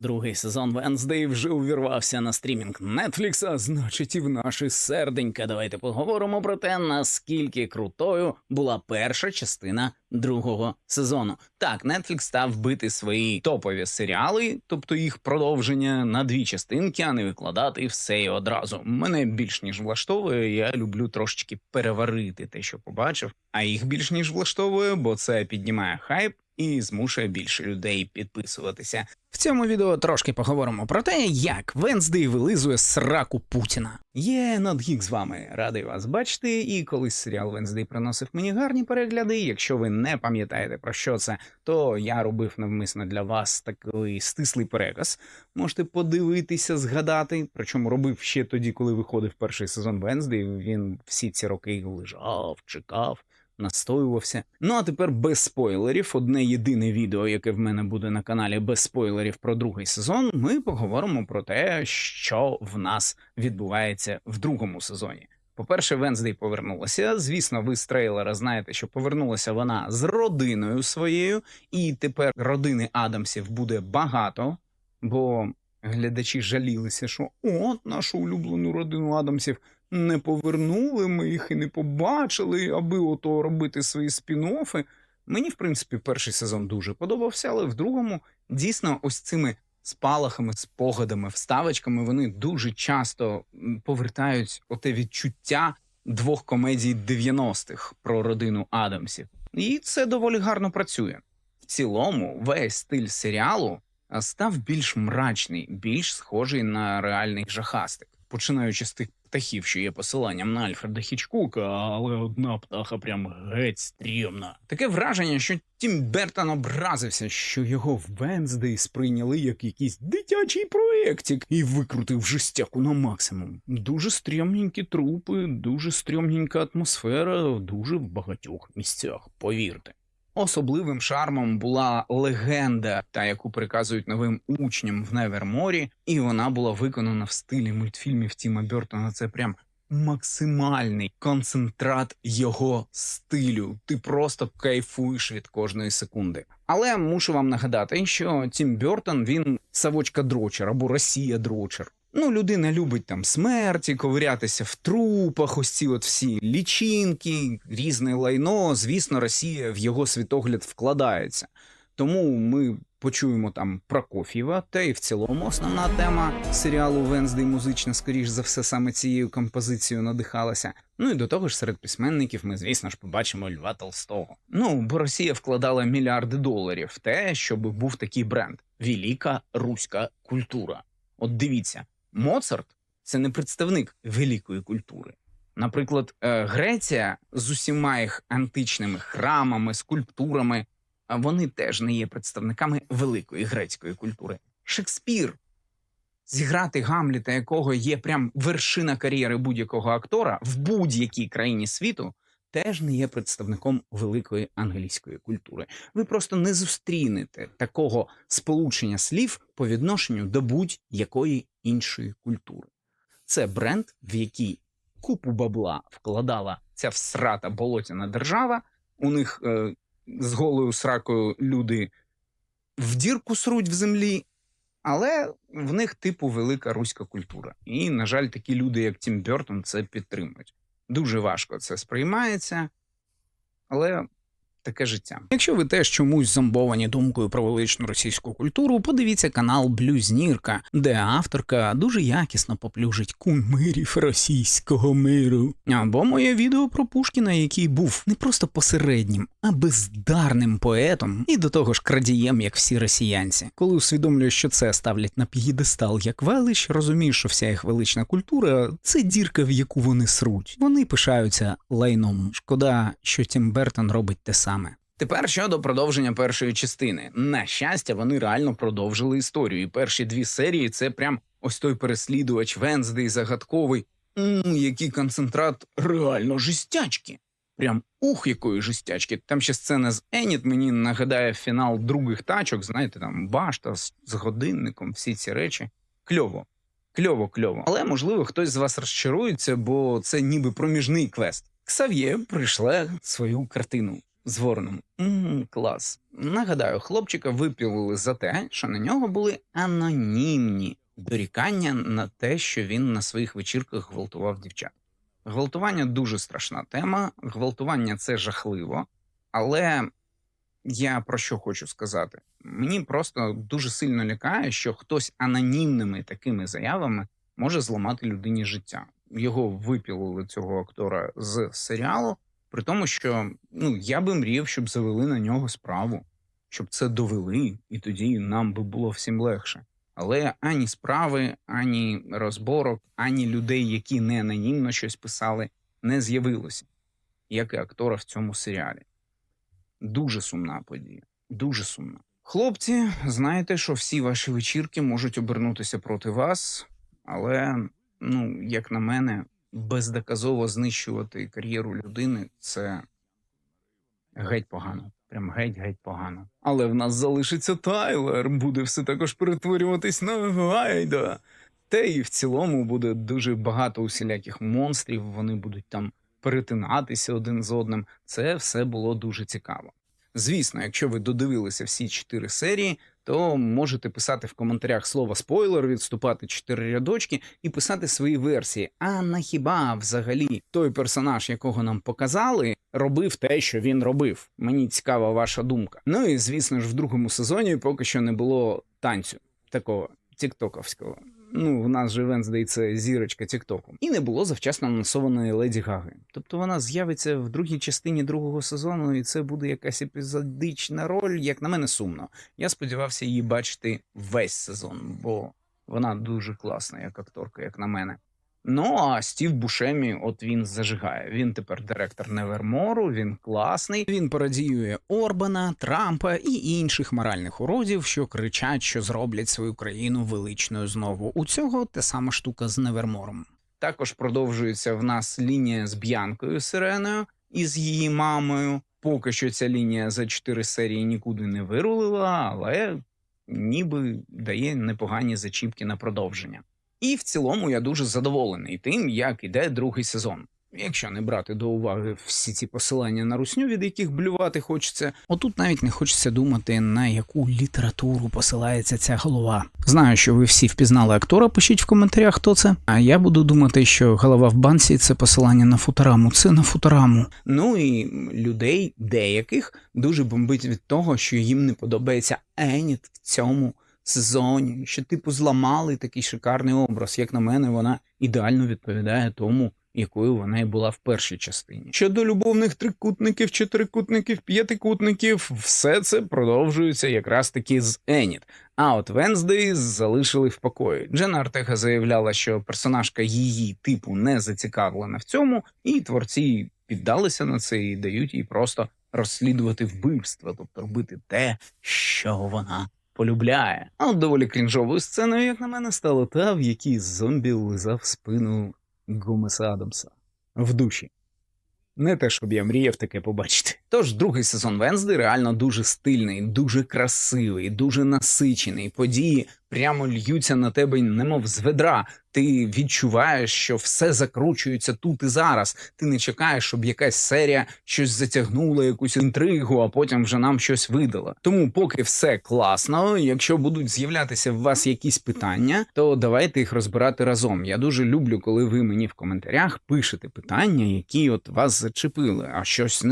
Другий сезон Венздей вже увірвався на стрімінг Нетфлікса, значить, і в наші серденька. Давайте поговоримо про те, наскільки крутою була перша частина другого сезону. Так, Netflix став бити свої топові серіали, тобто їх продовження на дві частинки, а не викладати все і одразу. Мене більш ніж влаштовує. Я люблю трошечки переварити те, що побачив. А їх більш ніж влаштовує, бо це піднімає хайп і змушує більше людей підписуватися. В цьому відео трошки поговоримо про те, як Венздей вилизує сраку Путіна. Є Нотгік з вами, радий вас бачити. І колись серіал Венздей приносив мені гарні перегляди. Якщо ви не пам'ятаєте про що це, то я робив навмисно для вас такий стислий переказ. Можете подивитися, згадати. Причому робив ще тоді, коли виходив перший сезон Венздей. Він всі ці роки лежав, чекав настоювався. Ну а тепер без спойлерів. Одне єдине відео, яке в мене буде на каналі без спойлерів про другий сезон. Ми поговоримо про те, що в нас відбувається в другому сезоні. По-перше, Венздей повернулася. Звісно, ви з трейлера знаєте, що повернулася вона з родиною своєю, і тепер родини Адамсів буде багато, бо глядачі жалілися, що от нашу улюблену родину Адамсів не повернули, ми їх і не побачили, аби ото робити свої спін-оффи. Мені, в принципі, перший сезон дуже подобався, але в другому дійсно ось цими спалахами, спогадами, вставочками вони дуже часто повертають оте відчуття двох комедій 90-х про родину Адамсів. І це доволі гарно працює. В цілому, весь стиль серіалу став більш мрачний, більш схожий на реальний жахастик, починаючи з тих птахів, що є посиланням на Альфреда Хічкука, але одна птаха прям геть стрімна. Таке враження, що Тім Бертон образився, що його в Венздей сприйняли як якийсь дитячий проєктик і викрутив жестяку на максимум. Дуже стрьомненькі трупи, дуже стрьомненька атмосфера, дуже в багатьох місцях, повірте. Особливим шармом була легенда, та яку приказують новим учням в Неверморі, і вона була виконана в стилі мультфільмів Тіма Бертона. Це прям максимальний концентрат його стилю. Ти просто кайфуєш від кожної секунди. Але мушу вам нагадати, що Тім Бертон він савочка дрочер або Росія дрочер. Ну, людина любить там смерті, ковирятися в трупах, ось ці от всі лічинки, різне лайно. Звісно, Росія в його світогляд вкладається. Тому ми почуємо там Прокоф'єва, та й в цілому основна тема серіалу Венздей музична, скоріш за все, саме цією композицією надихалася. Ну і до того ж, серед письменників ми, звісно ж, побачимо Льва Толстого. Ну, бо Росія вкладала мільярди доларів в те, щоб був такий бренд Велика руська культура. От дивіться, Моцарт це не представник великої культури. Наприклад, е, Греція з усіма їх античними храмами, скульптурами, а вони теж не є представниками великої грецької культури. Шекспір, зіграти Гамліта, якого є прям вершина кар'єри будь-якого актора в будь-якій країні світу, теж не є представником великої англійської культури. Ви просто не зустрінете такого сполучення слів по відношенню до будь-якої іншої культури. Це бренд, в який купу бабла вкладала ця всрата болотяна держава. У них е, з голою сракою люди в дірку сруть в землі, але в них типу велика руська культура. І, на жаль, такі люди, як Тім Бертон, це підтримують. Дуже важко це сприймається, але таке життя. Якщо ви теж чомусь зомбовані думкою про величну російську культуру, подивіться канал Блюзнірка, де авторка дуже якісно поплюжить кумирів російського миру. Або моє відео про Пушкіна, який був не просто посереднім, а бездарним поетом, і до того ж крадієм, як всі росіянці. Коли усвідомлюєш, що це ставлять на п'єдестал як велич, розумієш, що вся їх велична культура це дірка, в яку вони сруть. Вони пишаються лайном. Шкода, що Тім Бертон робить те саме. Тепер щодо продовження першої частини. На щастя, вони реально продовжили історію. І перші дві серії це прям ось той переслідувач Венздей загадковий. М, який концентрат реально жестячки. Прям ух, якої жестячки. Там ще сцена з Еніт мені нагадає фінал других тачок. Знаєте, там башта з, з годинником, всі ці речі. Кльово. Кльово, кльово. Але можливо хтось з вас розчарується, бо це ніби проміжний квест. Ксав'є прийшла свою картину. З вороном. Мм, клас. Нагадаю, хлопчика випілили за те, що на нього були анонімні дорікання на те, що він на своїх вечірках гвалтував дівчат. Гвалтування дуже страшна тема. Гвалтування це жахливо, але я про що хочу сказати? Мені просто дуже сильно лякає, що хтось анонімними такими заявами може зламати людині життя. Його випілили цього актора з серіалу, при тому, що ну я би мріяв, щоб завели на нього справу, щоб це довели, і тоді нам би було всім легше. Але ані справи, ані розборок, ані людей, які не анонімно щось писали, не з'явилося, як і актора в цьому серіалі. Дуже сумна подія. Дуже сумна. Хлопці, знаєте, що всі ваші вечірки можуть обернутися проти вас, але, ну, як на мене, бездоказово знищувати кар'єру людини це геть погано. Прям геть-геть погано. Але в нас залишиться Тайлер, буде все також перетворюватись на гайда. Та і в цілому буде дуже багато усіляких монстрів, вони будуть там перетинатися один з одним. Це все було дуже цікаво. Звісно, якщо ви додивилися всі чотири серії, то можете писати в коментарях слово спойлер, відступати чотири рядочки і писати свої версії. А на хіба взагалі той персонаж, якого нам показали, робив те, що він робив? Мені цікава ваша думка. Ну і звісно ж, в другому сезоні поки що не було танцю такого тіктоковського. Ну, в нас же Венздей здається, зірочка Тіктоку. І не було завчасно анонсованої Леді Гаги. Тобто вона з'явиться в другій частині другого сезону, і це буде якась епізодична роль, як на мене, сумно. Я сподівався її бачити весь сезон, бо вона дуже класна, як акторка, як на мене. Ну а Стів Бушемі, от він зажигає. Він тепер директор Невермору, він класний. Він пародіює Орбана, Трампа і інших моральних уродів, що кричать, що зроблять свою країну величною знову. У цього те сама штука з Невермором. Також продовжується в нас лінія з Б'янкою Сиреною і з її мамою. Поки що ця лінія за чотири серії нікуди не вирулила, але ніби дає непогані зачіпки на продовження. І в цілому я дуже задоволений тим, як іде другий сезон. Якщо не брати до уваги всі ці посилання на русню, від яких блювати хочеться, Отут навіть не хочеться думати, на яку літературу посилається ця голова. Знаю, що ви всі впізнали актора, пишіть в коментарях, хто це. А я буду думати, що голова в банці це посилання на футураму. Це на футураму. Ну і людей деяких дуже бомбить від того, що їм не подобається Еніт в цьому сезоні. Що, типу, зламали такий шикарний образ. Як на мене, вона ідеально відповідає тому, якою вона і була в першій частині. Щодо любовних трикутників, чотирикутників, п'ятикутників, все це продовжується якраз таки з Еніт. А от Венздей залишили в покої. Джена Артега заявляла, що персонажка її типу не зацікавлена в цьому, і творці піддалися на це і дають їй просто розслідувати вбивства, тобто робити те, що вона полюбляє. А от доволі крінжовою сценою, як на мене, стала та, в якій зомбі лизав спину Гомеса Адамса в душі. Не те, щоб я мріяв таке побачити. Тож другий сезон Венсди реально дуже стильний, дуже красивий, дуже насичений. Події прямо льються на тебе, немов з ведра. Ти відчуваєш, що все закручується тут і зараз. Ти не чекаєш, щоб якась серія щось затягнула, якусь інтригу, а потім вже нам щось видала. Тому, поки все класно, якщо будуть з'являтися в вас якісь питання, то давайте їх розбирати разом. Я дуже люблю, коли ви мені в коментарях пишете питання, які от вас зачепили, а щось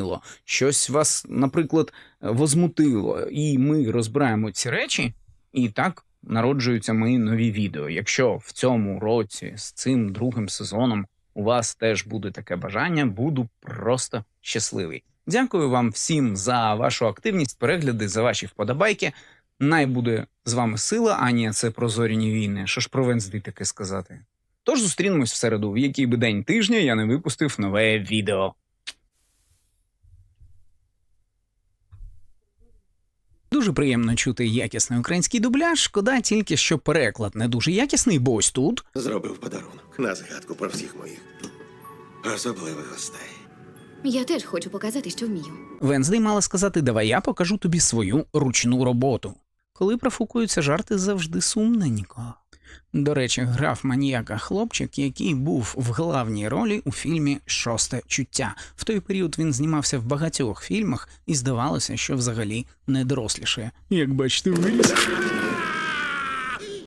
незрозуміло, щось вас, наприклад, возмутило, і ми розбираємо ці речі. І так народжуються мої нові відео. Якщо в цьому році з цим другим сезоном у вас теж буде таке бажання, буду просто щасливий. Дякую вам всім за вашу активність, перегляди, за ваші вподобайки. Най буде з вами сила, а ні, це про зоряні війни. Що ж про Венсдей таке сказати? Тож зустрінемось в середу, в який би день тижня я не випустив нове відео. Дуже приємно чути якісний український дубляж. Шкода тільки, що переклад не дуже якісний, бо ось тут Зробив подарунок на згадку про всіх моїх особливих гостей. Я теж хочу показати, що вмію. Венздей мала сказати: Давай я покажу тобі свою ручну роботу. Коли профукуються жарти, завжди сумненько. До речі, грав маніяка хлопчик, який був в главній ролі у фільмі Шосте чуття. В той період він знімався в багатьох фільмах і здавалося, що взагалі не дорослішає. Як бачите, виріс.